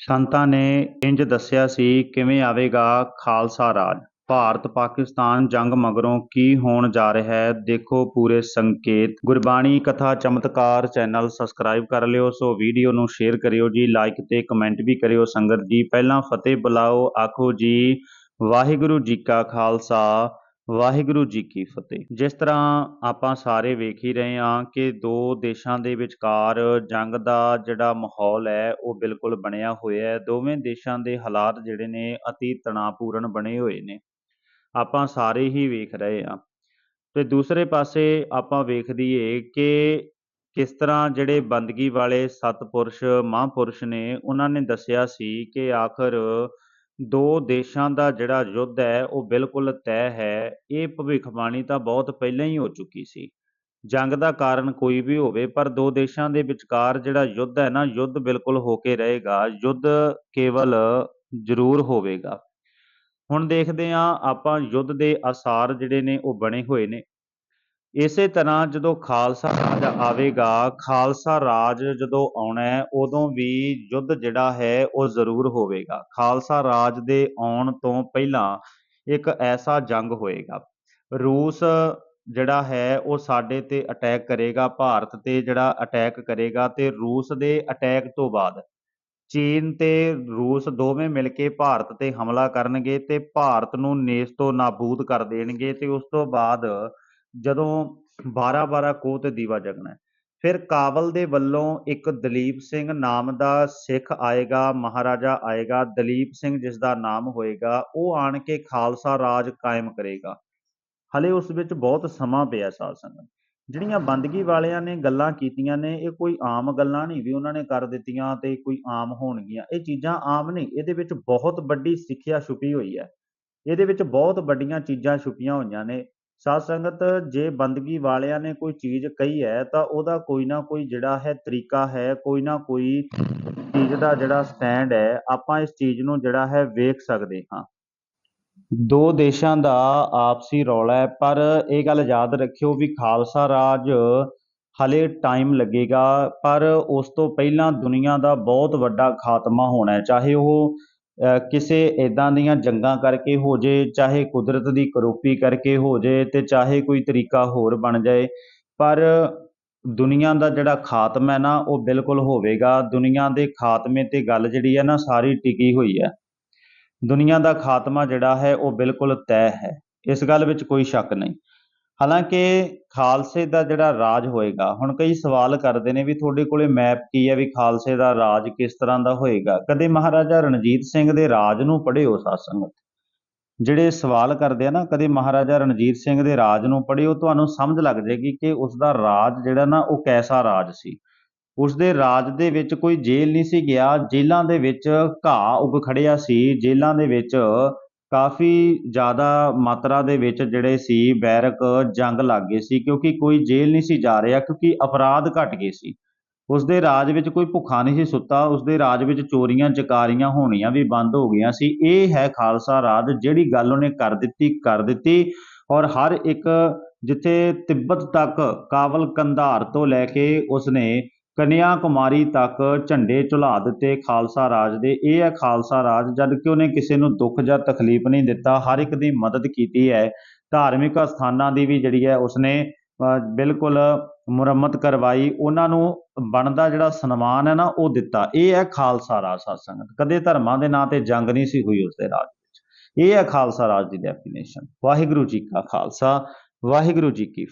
ਸੰਤਾਂ ਨੇ ਇੰਜ ਦੱਸਿਆ ਸੀ, ਕਿਵੇਂ ਆਵੇਗਾ ਖਾਲਸਾ ਰਾਜ? ਭਾਰਤ, ਪਾਕਿਸਤਾਨ ਜੰਗ ਮਗਰੋਂ ਕੀ ਹੋਣ ਜਾ ਰਿਹਾ ਹੈ? ਦੇਖੋ ਪੂਰੇ ਸੰਕੇਤ। ਗੁਰਬਾਣੀ ਕਥਾ ਚਮਤਕਾਰ ਚੈਨਲ ਸਬਸਕ੍ਰਾਈਬ ਕਰ ਲਿਓ, ਸੋ ਵੀਡੀਓ ਨੂੰ ਸ਼ੇਅਰ ਕਰਿਓ ਜੀ, ਲਾਈਕ ਤੇ ਕਮੈਂਟ ਵੀ ਕਰਿਓ ਸੰਗਤ ਜੀ। ਪਹਿਲਾਂ ਫਤਿਹ ਬੁਲਾਓ, ਆਖੋ ਜੀ, ਵਾਹਿਗੁਰੂ ਜੀ ਕਾ ਖਾਲਸਾ। ਵਾਹਿਗੁਰੂ ਜੀ ਕੀ ਫਤਿਹ। ਜਿਸ ਤਰ੍ਹਾਂ ਆਪਾਂ ਸਾਰੇ ਵੇਖ ਹੀ ਰਹੇ ਹਾਂ ਕਿ ਦੋ ਦੇਸ਼ਾਂ ਦੇ ਵਿਚਕਾਰ ਜੰਗ ਦਾ ਜਿਹੜਾ ਮਾਹੌਲ ਹੈ, ਉਹ ਬਿਲਕੁਲ ਬਣਿਆ ਹੋਇਆ ਹੈ। ਦੋਵੇਂ ਦੇਸ਼ਾਂ ਦੇ ਹਾਲਾਤ ਜਿਹੜੇ ਨੇ, ਅਤੀ ਤਣਾਅਪੂਰਨ ਬਣੇ ਹੋਏ ਨੇ। ਆਪਾਂ ਸਾਰੇ ਹੀ ਵੇਖ ਰਹੇ ਹਾਂ। ਤੇ ਦੂਸਰੇ ਪਾਸੇ ਆਪਾਂ ਵੇਖ ਦਈਏ ਕਿ ਕਿਸ ਤਰ੍ਹਾਂ ਜਿਹੜੇ ਬੰਦਗੀ ਵਾਲੇ ਸਤਪੁਰਸ਼, ਮਹਾਂਪੁਰਸ਼ ਨੇ, ਉਹਨਾਂ ਨੇ ਦੱਸਿਆ ਸੀ ਕਿ ਆਖਰ ਦੋ ਦੇਸ਼ਾਂ ਦਾ ਜਿਹੜਾ ਯੁੱਧ ਹੈ, ਉਹ ਬਿਲਕੁਲ ਤੈਅ ਹੈ। ਇਹ ਭਵਿੱਖਬਾਣੀ ਤਾਂ ਬਹੁਤ ਪਹਿਲਾਂ ਹੀ ਹੋ ਚੁੱਕੀ ਸੀ। ਜੰਗ ਦਾ ਕਾਰਨ ਕੋਈ ਵੀ ਹੋਵੇ, ਪਰ ਦੋ ਦੇਸ਼ਾਂ ਦੇ ਵਿਚਕਾਰ ਜਿਹੜਾ ਯੁੱਧ ਹੈ ਨਾ, ਯੁੱਧ ਬਿਲਕੁਲ ਹੋ ਕੇ ਰਹੇਗਾ। ਯੁੱਧ ਕੇਵਲ ਜ਼ਰੂਰ ਹੋਵੇਗਾ। ਹੁਣ ਦੇਖਦੇ ਹਾਂ ਆਪਾਂ ਯੁੱਧ ਦੇ ਆਸਾਰ ਜਿਹੜੇ ਨੇ, ਉਹ ਬਣੇ ਹੋਏ ਨੇ। ਇਸੇ ਤਰ੍ਹਾਂ ਜਦੋਂ ਖਾਲਸਾ ਰਾਜ ਆਵੇਗਾ, ਖਾਲਸਾ ਰਾਜ ਜਦੋਂ ਆਉਣਾ ਉਦੋਂ ਵੀ ਯੁੱਧ ਜਿਹੜਾ ਹੈ ਉਹ ਜ਼ਰੂਰ ਹੋਵੇਗਾ। ਖਾਲਸਾ ਰਾਜ ਦੇ ਆਉਣ ਤੋਂ ਪਹਿਲਾਂ ਇੱਕ ਐਸਾ ਜੰਗ ਹੋਏਗਾ। ਰੂਸ ਜਿਹੜਾ ਹੈ ਉਹ ਸਾਡੇ ਤੇ ਅਟੈਕ ਕਰੇਗਾ, ਭਾਰਤ ਤੇ ਜਿਹੜਾ ਅਟੈਕ ਕਰੇਗਾ ਤੇ ਰੂਸ ਦੇ ਅਟੈਕ ਤੋਂ ਬਾਅਦ ਚੀਨ ਤੇ ਰੂਸ ਦੋਵੇਂ ਮਿਲ ਕੇ ਭਾਰਤ ਤੇ ਹਮਲਾ ਕਰਨਗੇ ਤੇ ਭਾਰਤ ਨੂੰ ਨੇਸ ਤੋਂ ਨਾਬੂਦ ਕਰ ਦੇਣਗੇ ਤੇ ਉਸ ਤੋਂ ਬਾਅਦ ਜਦੋਂ 12-12 ਕੋਹ ਤੇ ਦੀਵਾ ਜਗਣਾ ਫਿਰ ਕਾਬਲ ਦੇ ਵੱਲੋਂ ਇੱਕ ਦਲੀਪ ਸਿੰਘ ਨਾਮ ਦਾ ਸਿੱਖ ਆਏਗਾ, ਮਹਾਰਾਜਾ ਆਏਗਾ, ਦਲੀਪ ਸਿੰਘ ਜਿਸ ਦਾ ਨਾਮ ਹੋਏਗਾ, ਉਹ ਆਣ ਕੇ ਖਾਲਸਾ ਰਾਜ ਕਾਇਮ ਕਰੇਗਾ। ਹਲੇ ਉਸ ਵਿੱਚ ਬਹੁਤ ਸਮਾਂ ਪਿਆ ਸਾਧ ਸੰਗਤ। ਜਿਹੜੀਆਂ ਬੰਦਗੀ ਵਾਲਿਆਂ ਨੇ ਗੱਲਾਂ ਕੀਤੀਆਂ ਨੇ, ਇਹ ਕੋਈ ਆਮ ਗੱਲਾਂ ਨਹੀਂ ਵੀ ਉਹਨਾਂ ਨੇ ਕਰ ਦਿੱਤੀਆਂ ਤੇ ਕੋਈ ਆਮ ਹੋਣਗੀਆਂ। ਇਹ ਚੀਜ਼ਾਂ ਆਮ ਨਹੀਂ, ਇਹਦੇ ਵਿੱਚ ਬਹੁਤ ਵੱਡੀ ਸਿੱਖਿਆ ਛੁਪੀ ਹੋਈ ਹੈ। ਇਹਦੇ ਵਿੱਚ ਬਹੁਤ ਵੱਡੀਆਂ ਚੀਜ਼ਾਂ ਛੁਪੀਆਂ ਹੋਈਆਂ ਨੇ। ਸਾਧ ਸੰਗਤ, ਜੇ ਬੰਦਗੀ ਵਾਲਿਆਂ ਨੇ ਕੋਈ ਚੀਜ਼ ਕਹੀ ਹੈ, ਤਾਂ ਉਹਦਾ ਕੋਈ ਨਾ ਕੋਈ ਜਿਹੜਾ ਹੈ ਤਰੀਕਾ ਹੈ, ਕੋਈ ਨਾ ਕੋਈ ਚੀਜ਼ ਦਾ ਜਿਹੜਾ ਸਟੈਂਡ ਹੈ, ਆਪਾਂ ਇਸ ਚੀਜ਼ ਨੂੰ ਜਿਹੜਾ ਹੈ ਵੇਖ ਸਕਦੇ ਹਾਂ। ਦੋ ਦੇਸ਼ਾਂ ਦਾ ਆਪਸੀ ਰੌਲਾ ਹੈ, ਪਰ ਇਹ ਗੱਲ ਯਾਦ ਰੱਖਿਓ ਵੀ ਖਾਲਸਾ ਰਾਜ ਹਲੇ ਟਾਈਮ ਲੱਗੇਗਾ, ਪਰ ਉਸ ਤੋਂ ਪਹਿਲਾਂ ਦੁਨੀਆ ਦਾ ਬਹੁਤ ਵੱਡਾ ਖਾਤਮਾ ਹੋਣਾ ਹੈ, ਚਾਹੇ ਉਹ ਕਿਸੇ ਇਦਾਂ ਦੀਆਂ ਜੰਗਾਂ ਕਰਕੇ ਹੋ ਜੇ, ਚਾਹੇ ਕੁਦਰਤ ਦੀ ਕਰੋਪੀ ਕਰਕੇ ਹੋ ਜੇ ਤੇ ਚਾਹੇ ਕੋਈ ਤਰੀਕਾ ਹੋਰ ਬਣ ਜਾਏ, ਪਰ ਦੁਨੀਆ ਦਾ ਜਿਹੜਾ ਖਾਤਮਾ ਹੈ ਨਾ, ਉਹ ਬਿਲਕੁਲ ਹੋਵੇਗਾ। ਦੁਨੀਆ ਦੇ ਖਾਤਮੇ ਤੇ ਗੱਲ ਜਿਹੜੀ ਹੈ ਨਾ, ਸਾਰੀ ਟਿਕੀ ਹੋਈ ਹੈ। ਦੁਨੀਆ ਦਾ ਖਾਤਮਾ ਜਿਹੜਾ ਹੈ, ਉਹ ਬਿਲਕੁਲ ਤੈਅ ਹੈ। ਇਸ ਗੱਲ ਵਿੱਚ ਕੋਈ ਸ਼ੱਕ ਨਹੀਂ। ਹਾਲਾਂਕਿ ਖਾਲਸੇ ਦਾ ਜਿਹੜਾ ਰਾਜ ਹੋਏਗਾ, ਹੁਣ ਕਈ ਸਵਾਲ ਕਰਦੇ ਨੇ ਵੀ ਤੁਹਾਡੇ ਕੋਲੇ ਮੈਪ ਕੀ ਹੈ ਵੀ ਖਾਲਸੇ ਦਾ ਰਾਜ ਕਿਸ ਤਰ੍ਹਾਂ ਦਾ ਹੋਏਗਾ? ਕਦੇ ਮਹਾਰਾਜਾ ਰਣਜੀਤ ਸਿੰਘ ਦੇ ਰਾਜ ਨੂੰ ਪੜ੍ਹਿਓ ਸਾਧ ਸੰਗਤ ਜਿਹੜੇ ਸਵਾਲ ਕਰਦੇ ਆ ਨਾ, ਕਦੇ ਮਹਾਰਾਜਾ ਰਣਜੀਤ ਸਿੰਘ ਦੇ ਰਾਜ ਨੂੰ ਪੜ੍ਹਿਓ, ਤੁਹਾਨੂੰ ਸਮਝ ਲੱਗ ਜਾਏਗੀ ਕਿ ਉਸ ਦਾ ਰਾਜ ਜਿਹੜਾ ਨਾ, ਉਹ ਕੈਸਾ ਰਾਜ ਸੀ। ਉਸ ਦੇ ਰਾਜ ਦੇ ਵਿੱਚ ਕੋਈ ਜੇਲ੍ਹ ਨਹੀਂ ਸੀ ਗਿਆ, ਜੇਲ੍ਹਾਂ ਦੇ ਵਿੱਚ ਘਾਹ ਉੱਗ ਖੜਿਆ ਸੀ, ਜੇਲ੍ਹਾਂ ਦੇ ਵਿੱਚ ਕਾਫੀ ਜ਼ਿਆਦਾ ਮਾਤਰਾ ਦੇ ਵਿੱਚ ਜਿਹੜੇ ਸੀ ਬੈਰਕ ਜੰਗ ਲੱਗ ਗਏ ਸੀ, ਕਿਉਂਕਿ ਕੋਈ ਜੇਲ੍ਹ ਨਹੀਂ ਸੀ ਜਾ ਰਿਹਾ, ਕਿਉਂਕਿ ਅਪਰਾਧ ਘਟ ਗਏ ਸੀ। ਉਸ ਦੇ ਰਾਜ ਵਿੱਚ ਕੋਈ ਭੁੱਖਾ ਨਹੀਂ ਸੀ ਸੁੱਤਾ ਉਸ ਦੇ ਰਾਜ ਵਿੱਚ ਚੋਰੀਆਂ ਚਕਾਰੀਆਂ ਹੋਣੀਆਂ ਵੀ ਬੰਦ ਹੋ ਗਈਆਂ ਸੀ। ਇਹ ਹੈ ਖਾਲਸਾ ਰਾਜ, ਜਿਹੜੀ ਗੱਲ ਉਹਨੇ ਕਰ ਦਿੱਤੀ ਕਰ ਦਿੱਤੀ ਔਰ ਹਰ ਇੱਕ ਜਿੱਥੇ ਤਿੱਬਤ ਤੱਕ ਕਾਬਲ ਕੰਧਾਰ ਤੋਂ ਲੈ ਕੇ ਉਸਨੇ ਕੰਨਿਆ ਕੁਮਾਰੀ ਤੱਕ ਝੰਡੇ ਝੁਲਾ ਦਿੱਤੇ ਖਾਲਸਾ ਰਾਜ ਦੇ। ਇਹ ਹੈ ਖਾਲਸਾ ਰਾਜ, ਜਦ ਕਿ ਉਹਨੇ ਕਿਸੇ ਨੂੰ ਦੁੱਖ ਜਾਂ ਤਕਲੀਫ ਨਹੀਂ ਦਿੱਤਾ। ਹਰ ਇੱਕ ਦੀ ਮਦਦ ਕੀਤੀ ਹੈ। ਧਾਰਮਿਕ ਸਥਾਨਾਂ ਦੀ ਵੀ ਜਿਹੜੀ ਹੈ ਉਸਨੇ ਬਿਲਕੁਲ ਮੁਰੰਮਤ ਕਰਵਾਈ। ਉਹਨਾਂ ਨੂੰ ਬਣਦਾ ਜਿਹੜਾ ਸਨਮਾਨ ਹੈ ਨਾ, ਉਹ ਦਿੱਤਾ। ਇਹ ਹੈ ਖਾਲਸਾ ਰਾਜ, ਸਾਧ ਸੰਗਤ। ਕਦੇ ਧਰਮਾਂ ਦੇ ਨਾਂ ਤੇ ਜੰਗ ਨਹੀਂ ਸੀ ਹੋਈ ਉਸ ਦੇ ਰਾਜ ਵਿੱਚ। ਇਹ ਹੈ ਖਾਲਸਾ ਰਾਜ ਦੀ ਡੈਫੀਨੇਸ਼ਨ ਵਾਹਿਗੁਰੂ ਜੀ ਕਾ ਖਾਲਸਾ, ਵਾਹਿਗੁਰੂ ਜੀ ਕੀ